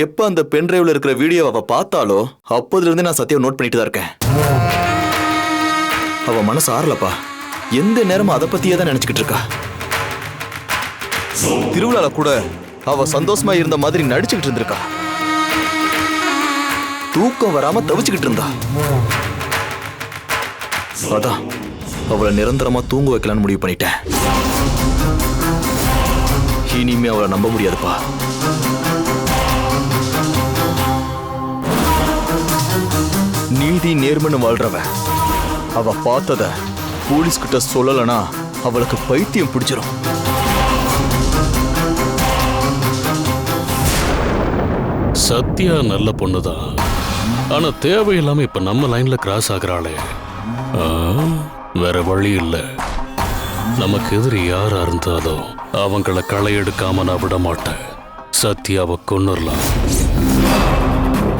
எப்ப அந்த பென் டிரைவ்ல இருக்கிற வீடியோ அவ பார்த்தாலோ அப்போதுல இருந்து நான் சத்யாவை நோட் பண்ணிட்டு தான் இருக்கேன். அவ மனசு ஆறலப்பா. எந்த நேரமும் அதை பத்தியே தான் நினைச்சுக்கிட்டு இருக்கா. திருவிழால கூட அவ சந்தோஷமா இருந்த மாதிரி நடிச்சுக்கிட்டு இருந்திருக்கா. தூக்கம் வராம தவிச்சுக்கிட்டு இருந்தா. அதான் அவளை நிரந்தரமா தூங்க வைக்கலாம்னு முடிவு பண்ணிட்டேன். இனிமே அவளை நம்ப முடியாதுப்பா. நீதி நேர்மன்னு வாழ்றவன் அவ பார்த்தத போலீஸ்கிட்ட சொல்லலனா அவளுக்கு பைத்தியம் பிடிச்சிரும். சத்யா நல்ல பொண்ணுதான். ஆனா தேவையில்லாம இப்ப நம்ம லைன்ல கிராஸ் ஆகுறாளே. வேற வழி இல்ல. நமக்கு எதிரி யாரா இருந்தாலும் அவங்கள களை எடுக்காம நான் விட மாட்டேன் சத்யாவை கொன்னுடலாம்